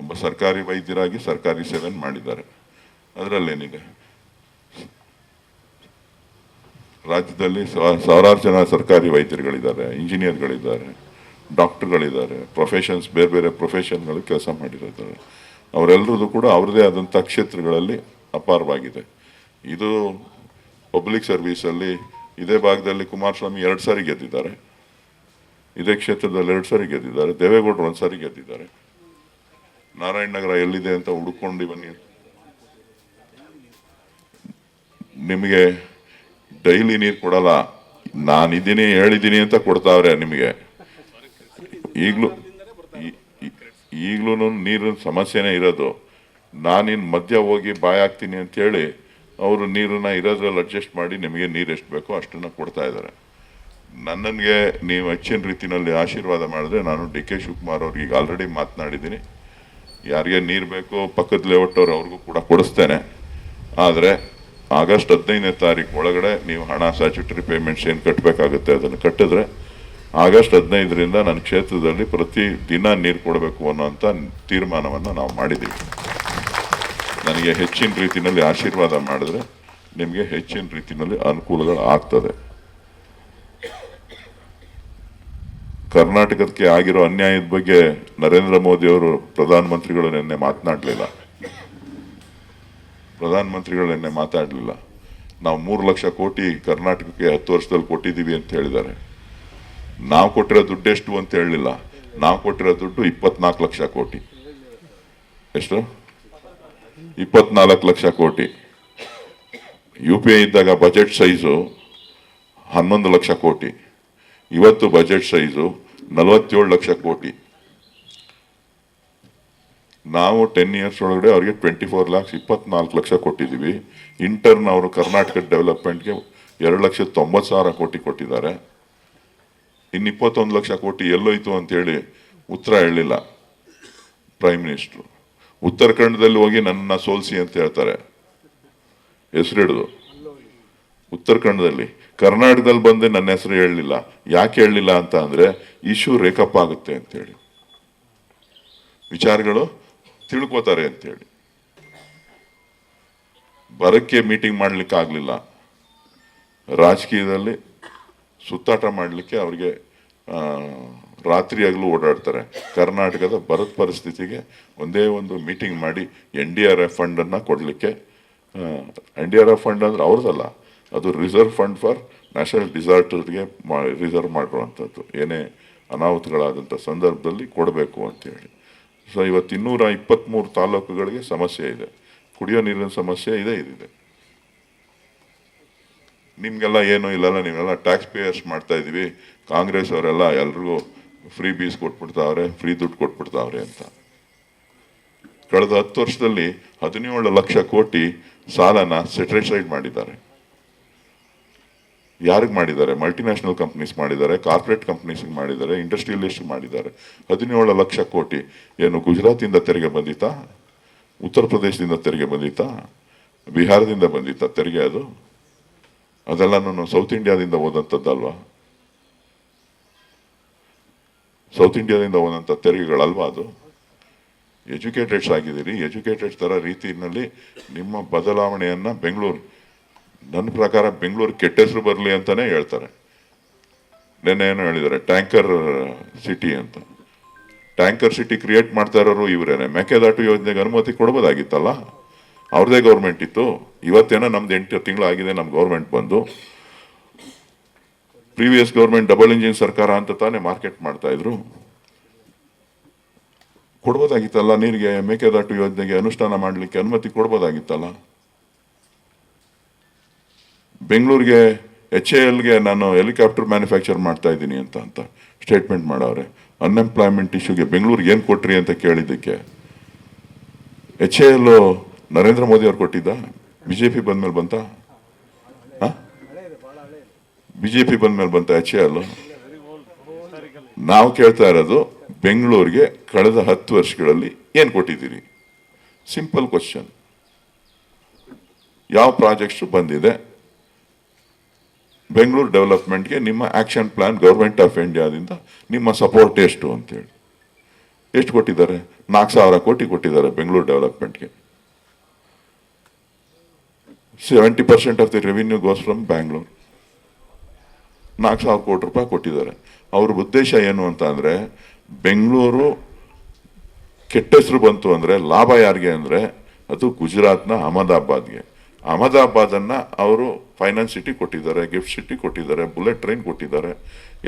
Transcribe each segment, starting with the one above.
ಒಬ್ಬ ಸರ್ಕಾರಿ ವೈದ್ಯರಾಗಿ ಸರ್ಕಾರಿ ಸೇವೆಯನ್ನು ಮಾಡಿದ್ದಾರೆ. ಅದರಲ್ಲೇನಿದೆ ರಾಜ್ಯದಲ್ಲಿ ಸಾವಿರಾರು ಜನ ಸರ್ಕಾರಿ ವೈದ್ಯರುಗಳಿದ್ದಾರೆ, ಇಂಜಿನಿಯರ್ಗಳಿದ್ದಾರೆ, ಡಾಕ್ಟರ್ಗಳಿದ್ದಾರೆ, ಪ್ರೊಫೆಷನ್ಸ್, ಬೇರೆ ಬೇರೆ ಪ್ರೊಫೆಷನ್ಗಳು ಕೆಲಸ ಮಾಡಿರ್ತಾರೆ ಅವರೆಲ್ಲರದು ಕೂಡ ಅವರದೇ ಆದಂಥ ಕ್ಷೇತ್ರಗಳಲ್ಲಿ ಅಪಾರವಾಗಿದೆ. ಇದು ಪಬ್ಲಿಕ್ ಸರ್ವೀಸಲ್ಲಿ ಇದೇ ಭಾಗದಲ್ಲಿ ಕುಮಾರಸ್ವಾಮಿ ಎರಡು ಸಾರಿ ಗೆದ್ದಿದ್ದಾರೆ. ಇದೇ ಕ್ಷೇತ್ರದಲ್ಲಿ ಎರಡು ಸಾರಿ ಗೆದ್ದಿದ್ದಾರೆ. ದೇವೇಗೌಡರು ಒಂದು ಸಾರಿ ಗೆದ್ದಿದ್ದಾರೆ. ನಾರಾಯಣ ನಗರ ಎಲ್ಲಿದೆ ಅಂತ ಹುಡುಕೊಂಡು ಬನ್ನಿ. ನಿಮಗೆ ಡೈಲಿ ನೀರು ಕೊಡಲ್ಲ. ನಾನಿದ್ದೀನಿ, ಹೇಳಿದ್ದೀನಿ ಅಂತ ಕೊಡ್ತಾವ್ರೆ ನಿಮಗೆ. ಈಗಲೂ ಈಗಲೂ ನೀರಿನ ಸಮಸ್ಯೆನೇ ಇರೋದು. ನಾನಿನ್ ಮಧ್ಯ ಹೋಗಿ ಬಾಯ್ ಹಾಕ್ತೀನಿ ಅಂತೇಳಿ ಅವರು ನೀರನ್ನ ಇರೋದ್ರಲ್ಲಿ ಅಡ್ಜಸ್ಟ್ ಮಾಡಿ ನಿಮಗೆ ನೀರು ಎಷ್ಟು ಬೇಕೋ ಅಷ್ಟನ್ನ ಕೊಡ್ತಾ ಇದ್ದಾರೆ. ನನ್ನನಿಗೆ ನೀವು ಹೆಚ್ಚಿನ ರೀತಿಯಲ್ಲಿ ಆಶೀರ್ವಾದ ಮಾಡಿದ್ರೆ ನಾನು ಡಿ ಕೆ ಶಿವಕುಮಾರ್ ಅವ್ರಿಗೆ ಈಗ ಆಲ್ರೆಡಿ ಮಾತನಾಡಿದ್ದೀನಿ. ಯಾರಿಗೆ ನೀರು ಬೇಕೋ ಪಕ್ಕದ ಲೇಔಟವ್ರು ಅವ್ರಿಗೂ ಕೂಡ ಕೊಡಿಸ್ತೇನೆ. ಆದರೆ ಆಗಸ್ಟ್ ಹದಿನೈದನೇ ತಾರೀಕು ಒಳಗಡೆ ನೀವು ಹಣ ಸ್ಯಾಚುಟರಿ ಪೇಮೆಂಟ್ಸ್ ಏನು ಕಟ್ಟಬೇಕಾಗುತ್ತೆ ಅದನ್ನು ಕಟ್ಟಿದ್ರೆ ಆಗಸ್ಟ್ ಹದಿನೈದರಿಂದ ನನ್ನ ಕ್ಷೇತ್ರದಲ್ಲಿ ಪ್ರತಿ ದಿನ ನೀರು ಕೊಡಬೇಕು ಅನ್ನೋಂಥ ತೀರ್ಮಾನವನ್ನು ನಾವು ಮಾಡಿದ್ದೀವಿ. ನನಗೆ ಹೆಚ್ಚಿನ ರೀತಿಯಲ್ಲಿ ಆಶೀರ್ವಾದ ಮಾಡಿದ್ರೆ ನಿಮಗೆ ಹೆಚ್ಚಿನ ರೀತಿಯಲ್ಲಿ ಅನುಕೂಲಗಳು ಆಗ್ತದೆ. ಕರ್ನಾಟಕಕ್ಕೆ ಆಗಿರೋ ಅನ್ಯಾಯದ ಬಗ್ಗೆ ನರೇಂದ್ರ ಮೋದಿ ಅವರು ಪ್ರಧಾನಮಂತ್ರಿಗಳು ನಿನ್ನೆ ಮಾತನಾಡಲಿಲ್ಲ. ಪ್ರಧಾನಮಂತ್ರಿಗಳು ನಿನ್ನೆ ಮಾತಾಡಲಿಲ್ಲ. ನಾವು ಮೂರು ಲಕ್ಷ ಕೋಟಿ ಕರ್ನಾಟಕಕ್ಕೆ ಹತ್ತು ವರ್ಷದಲ್ಲಿ ಕೊಟ್ಟಿದ್ದೀವಿ ಅಂತ ಹೇಳಿದ್ದಾರೆ. ನಾವು ಕೊಟ್ಟಿರೋ ದುಡ್ಡೆಷ್ಟು ಅಂತ ಹೇಳಲಿಲ್ಲ. ನಾವು ಕೊಟ್ಟಿರೋ ದುಡ್ಡು ಇಪ್ಪತ್ನಾಲ್ಕು ಲಕ್ಷ ಕೋಟಿ. ಎಷ್ಟು? ಇಪ್ಪತ್ನಾಲ್ಕು lakh crore. U P A ಇದ್ದಾಗ ಬಜೆಟ್ ಸೈಜು ಹನ್ನೊಂದು ಲಕ್ಷ ಕೋಟಿ. ಇವತ್ತು ಬಜೆಟ್ ಸೈಜು ನಲವತ್ತೇಳು ಲಕ್ಷ ಕೋಟಿ. ನಾವು ಟೆನ್ ಇಯರ್ಸ್ ಒಳಗಡೆ ಅವ್ರಿಗೆ ಟ್ವೆಂಟಿ ಫೋರ್ ಲ್ಯಾಕ್ಸ್ ಇಪ್ಪತ್ನಾಲ್ಕು ಲಕ್ಷ ಕೊಟ್ಟಿದ್ದೀವಿ. ಇಂಟರ್ನ್ ಅವರು ಕರ್ನಾಟಕ ಡೆವಲಪ್ಮೆಂಟ್ಗೆ ಎರಡು ಲಕ್ಷ ತೊಂಬತ್ತು ಸಾವಿರ ಕೋಟಿ ಕೊಟ್ಟಿದ್ದಾರೆ. ಇನ್ನು ಇಪ್ಪತ್ತೊಂದು ಲಕ್ಷ ಕೋಟಿ ಎಲ್ಲೋಯ್ತು ಅಂತೇಳಿ ಉತ್ತರ ಹೇಳಲಿಲ್ಲ ಪ್ರೈಮ್ ಮಿನಿಸ್ಟ್ರು ಉತ್ತರಾಖಂಡದಲ್ಲಿ ಹೋಗಿ ನನ್ನ ಸೋಲ್ಸಿ ಅಂತ ಹೇಳ್ತಾರೆ. ಹೆಸರು ಹಿಡಿದು ಕನ್ನಡದಲ್ಲಿ ಕರ್ನಾಟಕದಲ್ಲಿ ಬಂದು ನನ್ನ ಹೆಸರು ಹೇಳಲಿಲ್ಲ. ಯಾಕೆ ಹೇಳಲಿಲ್ಲ ಅಂತ ಅಂದರೆ ಇಶ್ಯೂ ರೇಕಪ್ ಆಗುತ್ತೆ ಅಂತೇಳಿ. ವಿಚಾರಗಳು ತಿಳ್ಕೋತಾರೆ ಅಂತೇಳಿ. ಬರಕ್ಕೆ ಮೀಟಿಂಗ್ ಮಾಡ್ಲಿಕ್ಕೆ ಆಗಲಿಲ್ಲ. ರಾಜಕೀಯದಲ್ಲಿ ಸುತ್ತಾಟ ಮಾಡಲಿಕ್ಕೆ ಅವ್ರಿಗೆ ಆ, ರಾತ್ರಿ ಹಗಲು ಓಡಾಡ್ತಾರೆ. ಕರ್ನಾಟಕದ ಬರದ ಪರಿಸ್ಥಿತಿಗೆ ಒಂದೇ ಒಂದು ಮೀಟಿಂಗ್ ಮಾಡಿ ಎನ್ ಡಿ ಆರ್ ಎಫ್ ಫಂಡನ್ನು ಕೊಡಲಿಕ್ಕೆ N D R F fund ಅಂದ್ರೆ ಅವ್ರದ್ದಲ್ಲ. ಅದು ರಿಸರ್ವ್ ಫಂಡ್ ಫಾರ್ ನ್ಯಾಷನಲ್ ಡಿಸಾಸ್ಟರ್ಗೆ ರಿಸರ್ವ್ ಮಾಡಿರುವಂಥದ್ದು. ಏನೇ ಅನಾಹುತಗಳಾದಂಥ ಸಂದರ್ಭದಲ್ಲಿ ಕೊಡಬೇಕು ಅಂತೇಳಿ. ಸೊ ಇವತ್ತು ಇನ್ನೂರ ಇಪ್ಪತ್ತ್ಮೂರು ತಾಲೂಕುಗಳಿಗೆ ಸಮಸ್ಯೆ ಇದೆ. ಕುಡಿಯೋ ನೀರಿನ ಸಮಸ್ಯೆ ಇದೆ, ಇದಿದೆ. ನಿಮಗೆಲ್ಲ ಏನು ಇಲ್ಲಲ್ಲ, ನೀವೆಲ್ಲ ಟ್ಯಾಕ್ಸ್ ಪೇಯರ್ಸ್ ಮಾಡ್ತಾ ಇದ್ದೀವಿ. ಕಾಂಗ್ರೆಸ್ ಅವರೆಲ್ಲ ಎಲ್ರಿಗೂ ಫ್ರೀ ಬೀಸ್ ಕೊಟ್ಬಿಡ್ತಾವ್ರೆ ಫ್ರೀ ದುಡ್ಡು ಕೊಟ್ಬಿಡ್ತಾವ್ರೆ ಅಂತ. ಕಳೆದ ಹತ್ತು ವರ್ಷದಲ್ಲಿ ಹದಿನೇಳು ಲಕ್ಷ ಕೋಟಿ ಸಾಲನ ಸೆಟ್ರಿಸೈಡ್ ಮಾಡಿದ್ದಾರೆ. ಯಾರಿಗೆ ಮಾಡಿದ್ದಾರೆ? ಮಲ್ಟಿನ್ಯಾಷನಲ್ ಕಂಪ್ನೀಸ್ ಮಾಡಿದ್ದಾರೆ ಕಾರ್ಪೊರೇಟ್ ಕಂಪ್ನೀಸ್ ಮಾಡಿದ್ದಾರೆ ಇಂಡಸ್ಟ್ರಿಯಲಿಸ್ಟ್ ಮಾಡಿದ್ದಾರೆ. ಹದಿನೇಳು ಲಕ್ಷ ಕೋಟಿ. ಏನು ಗುಜರಾತಿಂದ ತೆರಿಗೆ ಬಂದಿತ್ತಾ? ಉತ್ತರ ಪ್ರದೇಶದಿಂದ ತೆರಿಗೆ ಬಂದಿತ್ತಾ? ಬಿಹಾರದಿಂದ ಬಂದಿತ್ತಾ ತೆರಿಗೆ ಅದು? ಅದೆಲ್ಲ ನಾನು ಸೌತ್ ಇಂಡಿಯಾದಿಂದ ಹೋದಂಥದ್ದಲ್ವಾ? ಸೌತ್ ಇಂಡಿಯಾದಿಂದ ಹೋದಂಥ ತೆರಿಗೆಗಳಲ್ವಾ ಅದು? ಎಜುಕೇಟೆಡ್ಸ್ ಆಗಿದ್ದೀರಿ. ಎಜುಕೇಟೆಡ್ ಥರ ರೀತಿಯಲ್ಲಿ ನಿಮ್ಮ ಬದಲಾವಣೆಯನ್ನು ಬೆಂಗಳೂರು ನನ್ನ ಪ್ರಕಾರ ಬೆಂಗಳೂರು ಕೆಟ್ಟ ಹೆಸರು ಬರಲಿ ಅಂತಾನೆ ಹೇಳ್ತಾರೆ. ನೆನ್ನೆ ಏನೋ ಹೇಳಿದ್ದಾರೆ, ಟ್ಯಾಂಕರ್ ಸಿಟಿ ಅಂತ. ಟ್ಯಾಂಕರ್ ಸಿಟಿ ಕ್ರಿಯೇಟ್ ಮಾಡ್ತಾ ಇರೋರು ಇವರೇನೆ. ಮೇಕೆದಾಟು ಯೋಜನೆಗೆ ಅನುಮತಿ ಕೊಡ್ಬೋದಾಗಿತ್ತಲ್ಲ? ಅವ್ರದೇ ಗೌರ್ಮೆಂಟ್ ಇತ್ತು. ಇವತ್ತೇನೋ ನಮ್ದು ಎಂಟು ತಿಂಗಳಾಗಿದೆ ನಮ್ಮ ಗೌರ್ಮೆಂಟ್ ಬಂದು. ಪ್ರೀವಿಯಸ್ ಗೌರ್ಮೆಂಟ್ ಡಬಲ್ ಇಂಜಿನ್ ಸರ್ಕಾರ ಅಂತ ತಾನೇ ಮಾರ್ಕೆಟ್ ಮಾಡ್ತಾ ಇದ್ರು. ಕೊಡ್ಬೋದಾಗಿತ್ತಲ್ಲ? ನೀರಿಗೆ ಮೇಕೆದಾಟು ಯೋಜನೆಗೆ ಅನುಷ್ಠಾನ ಮಾಡಲಿಕ್ಕೆ ಅನುಮತಿ ಕೊಡ್ಬೋದಾಗಿತ್ತಲ್ಲ? ಬೆಂಗಳೂರಿಗೆ ಎಚ್ ಎ ಎಲ್ಗೆ ನಾನು ಹೆಲಿಕಾಪ್ಟರ್ ಮ್ಯಾನುಫ್ಯಾಕ್ಚರ್ ಮಾಡ್ತಾ ಇದ್ದೀನಿ ಅಂತ ಅಂತ ಸ್ಟೇಟ್ಮೆಂಟ್ ಮಾಡವ್ರೆ. ಅನ್ಎಂಪ್ಲಾಯ್ಮೆಂಟ್ ಇಶ್ಯೂಗೆ ಬೆಂಗಳೂರಿಗೆ ಏನು ಕೊಟ್ರಿ ಅಂತ ಕೇಳಿದ್ದಕ್ಕೆ H A L Narendra Modi ಅವ್ರು ಕೊಟ್ಟಿದ್ದ? ಬಿ ಜೆ ಪಿ ಬಂದ್ಮೇಲೆ ಬಂತ? ಬಿಜೆಪಿ ಬಂದ್ಮೇಲೆ ಬಂತ ಎಚ್ ಎ ಎಲ್? ನಾವು ಕೇಳ್ತಾ ಇರೋದು ಬೆಂಗಳೂರಿಗೆ ಕಳೆದ ಹತ್ತು ವರ್ಷಗಳಲ್ಲಿ ಏನು ಕೊಟ್ಟಿದ್ದೀರಿ? ಸಿಂಪಲ್ ಕ್ವಶನ್ ಯಾವ ಪ್ರಾಜೆಕ್ಟ್ಸು ಬಂದಿದೆ? ಬೆಂಗಳೂರು ಡೆವಲಪ್ಮೆಂಟ್ಗೆ ನಿಮ್ಮ ಆಕ್ಷನ್ ಪ್ಲಾನ್ ಗೌರ್ಮೆಂಟ್ ಆಫ್ ಇಂಡಿಯಾದಿಂದ ನಿಮ್ಮ ಸಪೋರ್ಟ್ ಎಷ್ಟು ಅಂತೇಳಿ. ಎಷ್ಟು ಕೊಟ್ಟಿದ್ದಾರೆ? ನಾಲ್ಕು ಸಾವಿರ ಕೋಟಿ ಕೊಟ್ಟಿದ್ದಾರೆ Bengaluru ಡೆವಲಪ್ಮೆಂಟ್ಗೆ seventy percent of the revenue goes from Bangalore ನಾಲ್ಕು ಸಾವಿರ ಕೋಟಿ ರೂಪಾಯಿ ಕೊಟ್ಟಿದ್ದಾರೆ. ಅವ್ರ ಉದ್ದೇಶ ಏನು ಅಂತ ಅಂದರೆ ಬೆಂಗಳೂರು ಕೆಟ್ಟ ಹೆಸರು ಬಂತು ಅಂದರೆ, ಲಾಭ ಯಾರಿಗೆ ಅಂದರೆ, ಅದು ಗುಜರಾತ್ನ ಅಹಮದಾಬಾದ್ಗೆ. ಅಹಮದಾಬಾದನ್ನ ಅವರು ಫೈನಾನ್ಸ್ ಸಿಟಿ ಕೊಟ್ಟಿದ್ದಾರೆ, ಗಿಫ್ಟ್ ಸಿಟಿ ಕೊಟ್ಟಿದ್ದಾರೆ, ಬುಲೆಟ್ ಟ್ರೈನ್ ಕೊಟ್ಟಿದ್ದಾರೆ,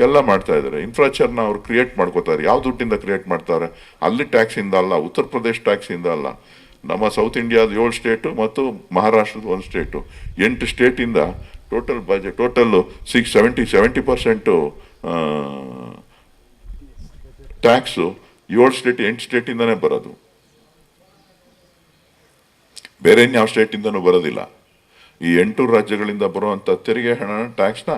ಎಲ್ಲ ಮಾಡ್ತಾ ಇದ್ದಾರೆ. ಇನ್ಫ್ರಾಸ್ಟ್ರಕ್ಚರ್ನ ಅವ್ರು ಕ್ರಿಯೇಟ್ ಮಾಡ್ಕೋತಾರೆ. ಯಾವ ದುಡ್ಡಿಂದ ಕ್ರಿಯೇಟ್ ಮಾಡ್ತಾರೆ? ಅಲ್ಲಿ ಟ್ಯಾಕ್ಸ್ ಇಂದ ಅಲ್ಲ, ಉತ್ತರ ಪ್ರದೇಶ್ ಟ್ಯಾಕ್ಸ್ ಇಂದ ಅಲ್ಲ. ನಮ್ಮ ಸೌತ್ ಇಂಡಿಯಾದ ಏಳು ಸ್ಟೇಟು ಮತ್ತು ಮಹಾರಾಷ್ಟ್ರದ ಒಂದು ಸ್ಟೇಟು ಎಂಟು ಸ್ಟೇಟಿಂದ total budget total six seventy seventy percent tax ಏಳು ಸ್ಟೇಟ್ ಎಂಟು ಸ್ಟೇಟಿಂದನೇ ಬರೋದು. ಬೇರೆ ಇನ್ಯಾವ ಸ್ಟೇಟಿಂದನೂ ಬರೋದಿಲ್ಲ. ಈ ಎಂಟು ರಾಜ್ಯಗಳಿಂದ ಬರುವಂಥ ತೆರಿಗೆ ಹಣ, ಟ್ಯಾಕ್ಸ್ನ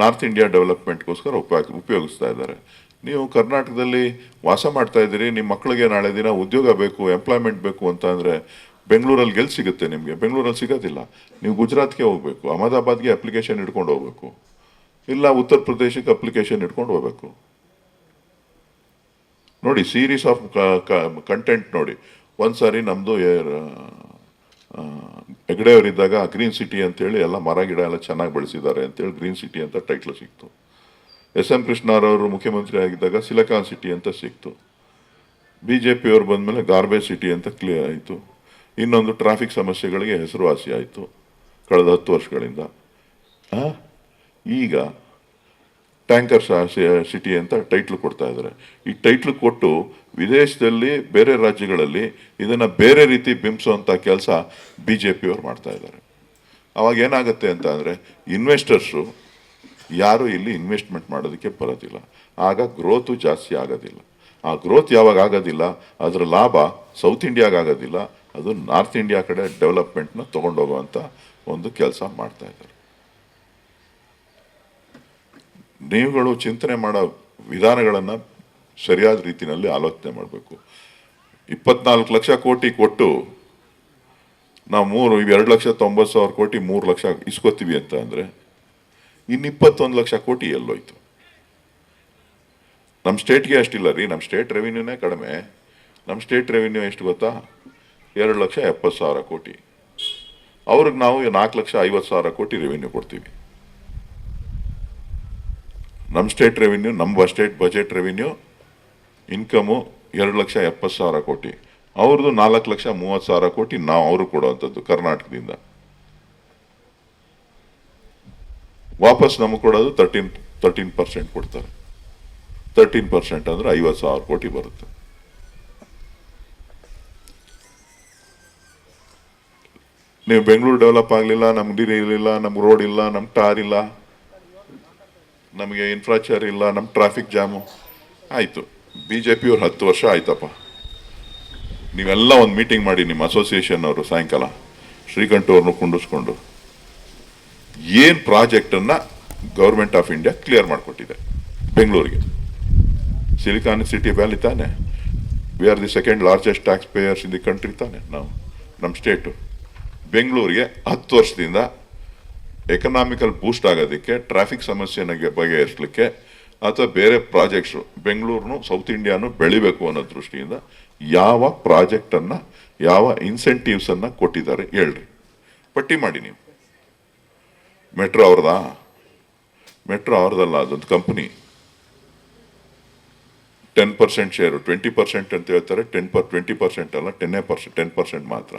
ನಾರ್ತ್ ಇಂಡಿಯಾ ಡೆವಲಪ್ಮೆಂಟ್ಗೋಸ್ಕರ ಉಪಯೋಗ, ಉಪಯೋಗಿಸ್ತಾ ಇದ್ದಾರೆ. ನೀವು ಕರ್ನಾಟಕದಲ್ಲಿ ವಾಸ ಮಾಡ್ತಾ ಇದ್ದೀರಿ, ನಿಮ್ಮ ಮಕ್ಕಳಿಗೆ ನಾಳೆ ದಿನ ಉದ್ಯೋಗ ಬೇಕು, ಎಂಪ್ಲಾಯ್ಮೆಂಟ್ ಬೇಕು ಅಂತ ಅಂದರೆ ಬೆಂಗಳೂರಲ್ಲಿ ಗೆಲ್ ಸಿಗುತ್ತೆ ನಿಮಗೆ. ಬೆಂಗಳೂರಲ್ಲಿ ಸಿಗೋದಿಲ್ಲ. ನೀವು ಗುಜರಾತ್ಗೆ ಹೋಗಬೇಕು, ಅಹಮದಾಬಾದ್ಗೆ ಅಪ್ಲಿಕೇಶನ್ ಇಟ್ಕೊಂಡು ಹೋಗಬೇಕು. ಇಲ್ಲ ಉತ್ತರ ಪ್ರದೇಶಕ್ಕೆ ಅಪ್ಲಿಕೇಶನ್ ಇಟ್ಕೊಂಡು ಹೋಗಬೇಕು. ನೋಡಿ ಸೀರೀಸ್ ಆಫ್ ಕಂಟೆಂಟ್ ನೋಡಿ. ಒಂದು ಸಾರಿ ನಮ್ಮದು ಹೆಗಡೆಯವರಿದ್ದಾಗ ಗ್ರೀನ್ ಸಿಟಿ ಅಂತೇಳಿ ಎಲ್ಲ ಮರ, ಗಿಡ ಎಲ್ಲ ಚೆನ್ನಾಗಿ ಬೆಳೆಸಿದ್ದಾರೆ ಅಂತೇಳಿ ಗ್ರೀನ್ ಸಿಟಿ ಅಂತ ಟೈಟ್ಲ್ ಸಿಕ್ತು. ಎಸ್ ಎಂ ಕೃಷ್ಣರವರು ಮುಖ್ಯಮಂತ್ರಿ ಆಗಿದ್ದಾಗ ಸಿಲಿಕಾನ್ ಸಿಟಿ ಅಂತ ಸಿಕ್ತು. ಬಿ ಜೆ ಪಿಯವರು ಬಂದಮೇಲೆ ಗಾರ್ಬೇಜ್ ಸಿಟಿ ಅಂತ ಕ್ಲಿಯರ್ ಆಯಿತು. ಇನ್ನೊಂದು ಟ್ರಾಫಿಕ್ ಸಮಸ್ಯೆಗಳಿಗೆ ಹೆಸರುವಾಸಿ ಆಯಿತು ಕಳೆದ ಹತ್ತು ವರ್ಷಗಳಿಂದ? ಈಗ ಟ್ಯಾಂಕರ್ ಸಿಟಿ ಅಂತ ಟೈಟ್ಲ್ ಕೊಡ್ತಾ ಇದ್ದಾರೆ. ಈ ಟೈಟ್ಲ್ ಕೊಟ್ಟು ವಿದೇಶದಲ್ಲಿ ಬೇರೆ ರಾಜ್ಯಗಳಲ್ಲಿ ಇದನ್ನು ಬೇರೆ ರೀತಿ ಬಿಂಬಿಸುವಂಥ ಕೆಲಸ ಬಿ ಜೆ ಪಿಯವರು ಮಾಡ್ತಾ ಇದ್ದಾರೆ. ಅವಾಗ ಏನಾಗುತ್ತೆ ಅಂತ ಅಂದರೆ ಇನ್ವೆಸ್ಟರ್ಸು ಯಾರು ಇಲ್ಲಿ ಇನ್ವೆಸ್ಟ್ಮೆಂಟ್ ಮಾಡೋದಕ್ಕೆ ಬರೋದಿಲ್ಲ. ಆಗ ಗ್ರೋತು ಜಾಸ್ತಿ ಆಗೋದಿಲ್ಲ. ಆ ಗ್ರೋತ್ ಯಾವಾಗ ಆಗೋದಿಲ್ಲ, ಅದರ ಲಾಭ ಸೌತ್ ಇಂಡಿಯಾಗಾಗೋದಿಲ್ಲ ಅದು ನಾರ್ತ್ ಇಂಡಿಯಾ ಕಡೆ ಡೆವಲಪ್ಮೆಂಟ್ನ ತಗೊಂಡೋಗುವಂಥ ಒಂದು ಕೆಲಸ ಮಾಡ್ತಾ ಇದ್ದಾರೆ. ನೀವುಗಳು ಚಿಂತನೆ ಮಾಡೋ ವಿಧಾನಗಳನ್ನು ಸರಿಯಾದ ರೀತಿಯಲ್ಲಿ ಆಲೋಚನೆ ಮಾಡಬೇಕು. ಇಪ್ಪತ್ನಾಲ್ಕು ಲಕ್ಷ ಕೋಟಿ ಕೊಟ್ಟು ನಾವು ಮೂರು ಎರಡು ಲಕ್ಷ ತೊಂಬತ್ತು ಸಾವಿರ ಕೋಟಿ ಮೂರು ಲಕ್ಷ ಇಸ್ಕೋತೀವಿ ಅಂತ ಅಂದರೆ ಇನ್ನು ಇಪ್ಪತ್ತೊಂದು ಲಕ್ಷ ಕೋಟಿ ಎಲ್ಲೋಯ್ತು. ನಮ್ಮ ಸ್ಟೇಟ್ಗೆ ಅಷ್ಟಿಲ್ಲ ರೀ ನಮ್ಮ ಸ್ಟೇಟ್ ರೆವಿನ್ಯೂನೇ ಕಡಿಮೆ. ನಮ್ಮ ಸ್ಟೇಟ್ ರೆವಿನ್ಯೂ ಎಷ್ಟು ಗೊತ್ತಾ? ಎರಡು ಲಕ್ಷ ಎಪ್ಪತ್ತು ಸಾವಿರ ಕೋಟಿ. ಅವ್ರಿಗೆ ನಾವು ನಾಲ್ಕು ಲಕ್ಷ ಐವತ್ತು ಸಾವಿರ ಕೋಟಿ ರೆವಿನ್ಯೂ ಕೊಡ್ತೀವಿ. ನಮ್ಮ ಸ್ಟೇಟ್ ರೆವಿನ್ಯೂ, ನಮ್ಮ ಸ್ಟೇಟ್ ಬಜೆಟ್ ರೆವಿನ್ಯೂ ಇನ್ಕಮು ಎರಡು ಲಕ್ಷ ಎಪ್ಪತ್ತು ಸಾವಿರ ಕೋಟಿ. ಅವ್ರದ್ದು ನಾಲ್ಕು ಲಕ್ಷ ಮೂವತ್ತು ಸಾವಿರ ಕೋಟಿ ನಾವು ಅವರು ಕೊಡುವಂಥದ್ದು ಕರ್ನಾಟಕದಿಂದ. ವಾಪಸ್ ನಮಗೆ ಕೊಡೋದು ತರ್ಟೀನ್ ತರ್ಟೀನ್ ಪರ್ಸೆಂಟ್ ಕೊಡ್ತಾರೆ. ತರ್ಟೀನ್ ಪರ್ಸೆಂಟ್ ಅಂದರೆ ಐವತ್ತು ಸಾವಿರ ಕೋಟಿ ಬರುತ್ತೆ. ನೀವು ಬೆಂಗಳೂರು ಡೆವಲಪ್ ಆಗಲಿಲ್ಲ, ನಮ್ಗೆ ನೀರು ಇರಲಿಲ್ಲ, ನಮ್ಗೆ ರೋಡ್ ಇಲ್ಲ, ನಮ್ಗೆ ಟಾರ್ ಇಲ್ಲ, ನಮಗೆ ಇನ್ಫ್ರಾಸ್ಟ್ರಕ್ಚರ್ ಇಲ್ಲ ನಮ್ಮ ಟ್ರಾಫಿಕ್ ಜಾಮು ಆಯಿತು. ಬಿ ಜೆ ಪಿಯವ್ರು ಹತ್ತು ವರ್ಷ ಆಯ್ತಪ್ಪ. ನೀವೆಲ್ಲ ಒಂದು ಮೀಟಿಂಗ್ ಮಾಡಿ ನಿಮ್ಮ ಅಸೋಸಿಯೇಷನ್ ಅವರು ಸಾಯಂಕಾಲ ಶ್ರೀಕಂಠ ಅವ್ರನ್ನ ಕುಂಡಿಸ್ಕೊಂಡು ಏನು ಪ್ರಾಜೆಕ್ಟನ್ನು ಗೌರ್ಮೆಂಟ್ ಆಫ್ ಇಂಡಿಯಾ ಕ್ಲಿಯರ್ ಮಾಡಿಕೊಟ್ಟಿದೆ ಬೆಂಗಳೂರಿಗೆ. ಸಿಲಿಕಾನ್ ಸಿಟಿ ವ್ಯಾಲಿ ತಾನೆ. We are the second largest tax payers in the country ತಾನೆ ನಾವು ನಮ್ಮ ಸ್ಟೇಟು ಬೆಂಗಳೂರಿಗೆ ಹತ್ತು ವರ್ಷದಿಂದ ಎಕನಾಮಿಕಲ್ ಬೂಸ್ಟ್ ಆಗೋದಕ್ಕೆ ಟ್ರಾಫಿಕ್ ಸಮಸ್ಯೆನ ಬಗೆಹರಿಸಲಿಕ್ಕೆ ಅಥವಾ ಬೇರೆ ಪ್ರಾಜೆಕ್ಟ್ಸು ಬೆಂಗಳೂರನ್ನು ಸೌತ್ ಇಂಡಿಯಾನು ಬೆಳಿಬೇಕು ಅನ್ನೋ ದೃಷ್ಟಿಯಿಂದ ಯಾವ ಪ್ರಾಜೆಕ್ಟನ್ನು ಯಾವ ಇನ್ಸೆಂಟಿವ್ಸನ್ನು ಕೊಟ್ಟಿದ್ದಾರೆ ಹೇಳ್ರಿ. ಪಟ್ಟಿ ಮಾಡಿ ನೀವು. ಮೆಟ್ರೋ ಅವ್ರದಾ? ಮೆಟ್ರೋ ಅವ್ರದಲ್ಲ, ಅದೊಂದು company ten percent share twenty percent ಅಂತ ಹೇಳ್ತಾರೆ ಟೆನ್ ಪರ್ ಟ್ವೆಂಟಿ ಪರ್ಸೆಂಟ್ ಅಲ್ಲ ಟೆನ್ನೇ ಪರ್ಸೆಂಟ್ ಟೆನ್ ಪರ್ಸೆಂಟ್ ಮಾತ್ರ.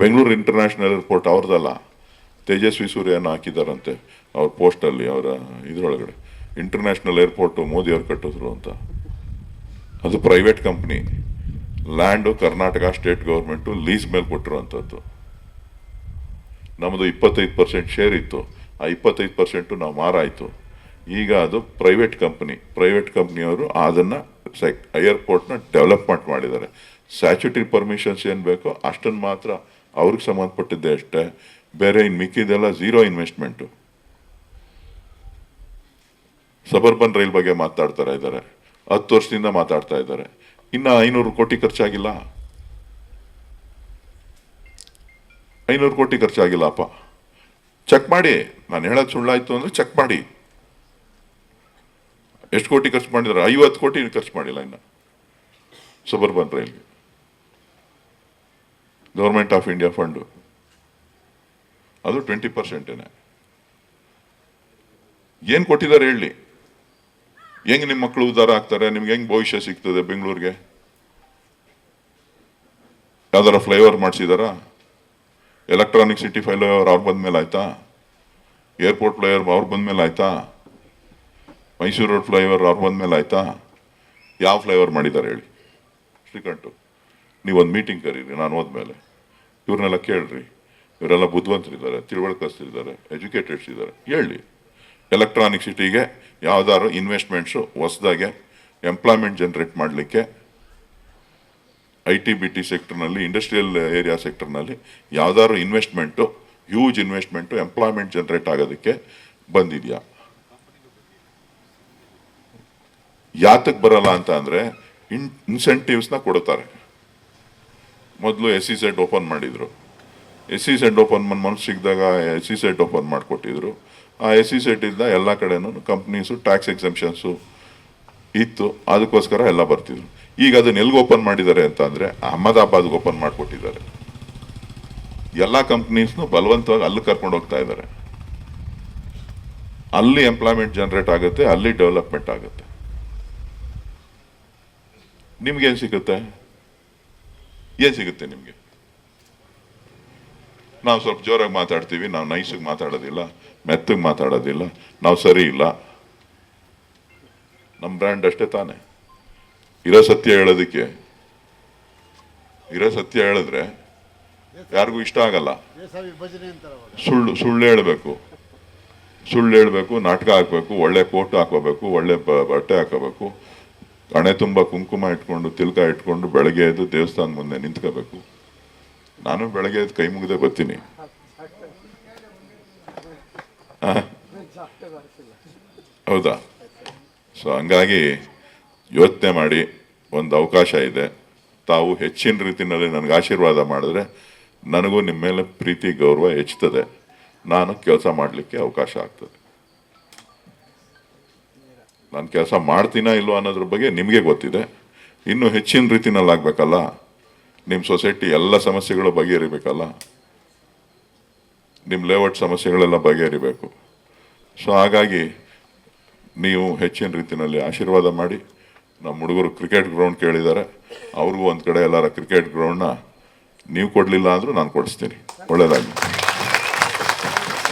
ಬೆಂಗಳೂರು ಇಂಟರ್ನ್ಯಾಷನಲ್ ಏರ್ಪೋರ್ಟ್ ಅವ್ರದ್ದಲ್ಲ ತೇಜಸ್ವಿ ಸೂರ್ಯನ ಹಾಕಿದ್ದಾರಂತೆ ಅವ್ರ ಪೋಸ್ಟಲ್ಲಿ ಅವರ ಇದ್ರೊಳಗಡೆ. ಇಂಟರ್ನ್ಯಾಷನಲ್ ಏರ್ಪೋರ್ಟು ಮೋದಿ ಅವರು ಕಟ್ಟಿದ್ರು ಅಂತ. ಅದು private company land Karnataka state government lease ಮೇಲೆ ಕೊಟ್ಟಿರುವಂಥದ್ದು ನಮ್ಮದು ಇಪ್ಪತ್ತೈದು ಪರ್ಸೆಂಟ್ ಶೇರ್ ಇತ್ತು. ಆ ಇಪ್ಪತ್ತೈದು ಪರ್ಸೆಂಟು ನಾವು ಮಾರಾಯಿತು. ಈಗ ಅದು ಪ್ರೈವೇಟ್ ಕಂಪ್ನಿ ಪ್ರೈವೇಟ್ ಕಂಪ್ನಿಯವರು ಅದನ್ನು ಸೆಕ್ ಏರ್ಪೋರ್ಟ್ನ ಡೆವಲಪ್ಮೆಂಟ್ ಮಾಡಿದ್ದಾರೆ. ಸ್ಯಾಚುಟರಿ ಪರ್ಮಿಷನ್ಸ್ ಏನು ಬೇಕೋ ಅಷ್ಟನ್ನು ಮಾತ್ರ ಅವ್ರಿಗೆ ಸಂಬಂಧಪಟ್ಟಿದ್ದೆ ಅಷ್ಟೇ. ಬೇರೆ ಇನ್ನು ಮಿಕ್ಕಿದೆಲ್ಲ ಝೀರೋ ಇನ್ವೆಸ್ಟ್ಮೆಂಟು ಸಬರ್ಬನ್ ರೈಲ್ ಬಗ್ಗೆ ಮಾತಾಡ್ತಾ ಇದ್ದಾರೆ. ಹತ್ತು ವರ್ಷದಿಂದ ಮಾತಾಡ್ತಾ ಇದ್ದಾರೆ. ಇನ್ನು ಐನೂರು ಕೋಟಿ ಖರ್ಚಾಗಿಲ್ಲ. ಐನೂರು ಕೋಟಿ ಖರ್ಚಾಗಿಲ್ಲ ಅಪ್ಪ ಚೆಕ್ ಮಾಡಿ. ನಾನು ಹೇಳೋದು ಸುಳ್ಳಾಯ್ತು ಅಂದ್ರೆ ಚೆಕ್ ಮಾಡಿ. ಎಷ್ಟು ಕೋಟಿ ಖರ್ಚು ಮಾಡಿದ್ದಾರೆ ಐವತ್ತು ಕೋಟಿ ಖರ್ಚು ಮಾಡಿಲ್ಲ ಇನ್ನು ಸಬರ್ಬನ್ ರೈಲ್ಗೆ. ಗೌರ್ಮೆಂಟ್ ಆಫ್ ಇಂಡಿಯಾ ಫಂಡು ಅದು ಟ್ವೆಂಟಿ ಪರ್ಸೆಂಟೇನೆ ಏನು ಕೊಟ್ಟಿದ್ದಾರೆ ಹೇಳಿ? ಹೆಂಗ್ ನಿಮ್ಮ ಮಕ್ಕಳು ಉದ್ಧಾರ ಆಗ್ತಾರೆ? ನಿಮ್ಗೆ ಹೆಂಗ್ ಭವಿಷ್ಯ ಸಿಗ್ತದೆ ಬೆಂಗಳೂರಿಗೆ? ಯಾವ್ದಾರ ಫ್ಲೈಓವರ್ ಮಾಡಿಸಿದಾರಾ? ಎಲೆಕ್ಟ್ರಾನಿಕ್ ಸಿಟಿ ಫ್ಲೈಓವರ್ ಅವ್ರು ಬಂದ್ಮೇಲೆ ಆಯ್ತಾ? ಏರ್ಪೋರ್ಟ್ ಫ್ಲೈಓವರ್ ಅವ್ರು ಬಂದ್ಮೇಲೆ ಆಯ್ತಾ? ಮೈಸೂರು ರೋಡ್ ಫ್ಲೈಓವರ್ ಅವ್ರು ಬಂದ್ಮೇಲೆ ಆಯ್ತಾ? ಯಾವ ಫ್ಲೈಓವರ್ ಮಾಡಿದ್ದಾರೆ ಹೇಳಿ? ಶ್ರೀಕಂಠು, ನೀವೊಂದು ಮೀಟಿಂಗ್ ಕರೀರಿ, ನಾನು ಹೋದ್ಮೇಲೆ. ಇವ್ರನ್ನೆಲ್ಲ ಕೇಳ್ರಿ. ಇವರೆಲ್ಲ ಬುದ್ಧಿವಂತರಿದ್ದಾರೆ ತಿಳುವಳಿಕಸ್ತರಿದ್ದಾರೆ ಎಜುಕೇಟೆಡ್ಸ್ ಇದ್ದಾರೆ. ಹೇಳಿ. ಎಲೆಕ್ಟ್ರಾನಿಕ್ ಸಿಟಿಗೆ ಯಾವ್ದಾದ್ರು ಇನ್ವೆಸ್ಟ್ಮೆಂಟ್ಸು ಹೊಸದಾಗೆ ಎಂಪ್ಲಾಯ್ಮೆಂಟ್ ಜನರೇಟ್ ಮಾಡಲಿಕ್ಕೆ ಐ ಟಿ ಬಿ ಟಿ ಸೆಕ್ಟರ್ನಲ್ಲಿ ಇಂಡಸ್ಟ್ರಿಯಲ್ ಏರಿಯಾ ಸೆಕ್ಟರ್ನಲ್ಲಿ ಯಾವ್ದಾದ್ರು investment huge investment employment generate ಆಗೋದಕ್ಕೆ ಬಂದಿದೆಯಾ? ಯಾತಕ್ಕೆ ಬರಲ್ಲ ಅಂತ ಅಂದರೆ ಇನ್ ಇನ್ಸೆಂಟಿವ್ಸ್ನ ಕೊಡ್ತಾರೆ. ಮೊದಲು ಎಸ್ ಸಿ ಸೆಡ್ ಓಪನ್ ಮಾಡಿದರು. ಎಸ್ ಸಿ ಸೆಡ್ ಓಪನ್ ಮನಸ್ಸು ಸಿಕ್ಕಿದಾಗ ಎಸ್ ಸಿ ಸೆಟ್ ಓಪನ್ ಮಾಡಿಕೊಟ್ಟಿದ್ರು. ಆ ಎಸ್ ಸಿ ಸೆಟ್ಟಿಂದ ಎಲ್ಲ ಕಡೆನೂ ಕಂಪ್ನೀಸು ಟ್ಯಾಕ್ಸ್ ಎಕ್ಸಂಪ್ಷನ್ಸು ಇತ್ತು. ಅದಕ್ಕೋಸ್ಕರ ಎಲ್ಲ ಬರ್ತಿದ್ರು. ಈಗ ಅದನ್ನ ಎಲ್ಲಿಗೆ ಓಪನ್ ಮಾಡಿದ್ದಾರೆ ಅಂತ ಅಂದರೆ ಅಹಮದಾಬಾದ್ಗೆ ಓಪನ್ ಮಾಡಿಕೊಟ್ಟಿದ್ದಾರೆ. ಎಲ್ಲ ಕಂಪ್ನೀಸ್ನು ಬಲವಂತವಾಗಿ ಅಲ್ಲಿ ಕರ್ಕೊಂಡು ಹೋಗ್ತಾ ಇದ್ದಾರೆ. ಅಲ್ಲಿ ಎಂಪ್ಲಾಯ್ಮೆಂಟ್ ಜನರೇಟ್ ಆಗುತ್ತೆ, ಅಲ್ಲಿ ಡೆವಲಪ್ಮೆಂಟ್ ಆಗುತ್ತೆ. ನಿಮ್ಗೇನು ಸಿಗುತ್ತೆ? ಏನು ಸಿಗುತ್ತೆ ನಿಮಗೆ? ನಾವು ಸ್ವಲ್ಪ ಜೋರಾಗಿ ಮಾತಾಡ್ತೀವಿ, ನಾವು ನೈಸಿಗೆ ಮಾತಾಡೋದಿಲ್ಲ, ಮೆತ್ತಗೆ ಮಾತಾಡೋದಿಲ್ಲ, ನಾವು ಸರಿ ಇಲ್ಲ. ನಮ್ಮ ಬ್ರ್ಯಾಂಡ್ ಅಷ್ಟೇ ತಾನೆ. ಇರೋ ಸತ್ಯ ಹೇಳೋದಕ್ಕೆ. ಇರೋ ಸತ್ಯ ಹೇಳಿದ್ರೆ ಯಾರಿಗೂ ಇಷ್ಟ ಆಗಲ್ಲ. ಸುಳ್ಳು ಸುಳ್ಳು ಹೇಳಬೇಕು. ಸುಳ್ಳು ಹೇಳಬೇಕು, ನಾಟಕ ಹಾಕಬೇಕು, ಒಳ್ಳೆ ಕೋಟ್ ಹಾಕೋಬೇಕು ಒಳ್ಳೆ ಬಟ್ಟೆ ಹಾಕೋಬೇಕು ಹಣೆ ತುಂಬ ಕುಂಕುಮ ಇಟ್ಕೊಂಡು, ತಿಲ್ಕ ಇಟ್ಕೊಂಡು ಬೆಳಗ್ಗೆ ಎದ್ದು ದೇವಸ್ಥಾನ ಮುಂದೆ ನಿಂತ್ಕೋಬೇಕು. ನಾನು ಬೆಳಗ್ಗೆ ಕೈ ಮುಗಿದೇ ಬರ್ತೀನಿ? ಹೌದಾ? ಸೊ ಹಂಗಾಗಿ ಯೋಚನೆ ಮಾಡಿ, ಒಂದು ಅವಕಾಶ ಇದೆ. ತಾವು ಹೆಚ್ಚಿನ ರೀತಿಯಲ್ಲಿ ನನಗೆ ಆಶೀರ್ವಾದ ಮಾಡಿದ್ರೆ ನನಗೂ ನಿಮ್ಮ ಮೇಲೆ ಪ್ರೀತಿ, ಗೌರವ ಹೆಚ್ಚುತ್ತದೆ. ನಾನು ಕೆಲಸ ಮಾಡಲಿಕ್ಕೆ ಅವಕಾಶ ಆಗ್ತದೆ. ನಾನು ಕೆಲಸ ಮಾಡ್ತೀನಾ ಇಲ್ವೋ ಅನ್ನೋದ್ರ ಬಗ್ಗೆ ನಿಮಗೆ ಗೊತ್ತಿದೆ. ಇನ್ನು ಹೆಚ್ಚಿನ ರೀತಿನಲ್ಲಿ ಆಗ್ಬೇಕಲ್ಲ ನಿಮ್ಮ ಸೊಸೈಟಿ ಎಲ್ಲ ಸಮಸ್ಯೆಗಳು ಬಗೆಹರಿಬೇಕಲ್ಲ? ನಿಮ್ಮ ಲೇಔಟ್ ಸಮಸ್ಯೆಗಳೆಲ್ಲ ಬಗೆಹರಿಬೇಕು. ಸೊ ಹಾಗಾಗಿ ನೀವು ಹೆಚ್ಚಿನ ರೀತಿಯಲ್ಲಿ ಆಶೀರ್ವಾದ ಮಾಡಿ. ನಮ್ಮ ಹುಡುಗರು ಕ್ರಿಕೆಟ್ ಗ್ರೌಂಡ್ ಕೇಳಿದ್ದಾರೆ. ಅವ್ರಿಗೂ ಒಂದು ಕಡೆ ಎಲ್ಲರ ಕ್ರಿಕೆಟ್ ಗ್ರೌಂಡ್ನ ನೀವು ಕೊಡಲಿಲ್ಲ ಅಂದರೂ ನಾನು ಕೊಡಿಸ್ತೀನಿ. ಒಳ್ಳೆಯದಾಗಿ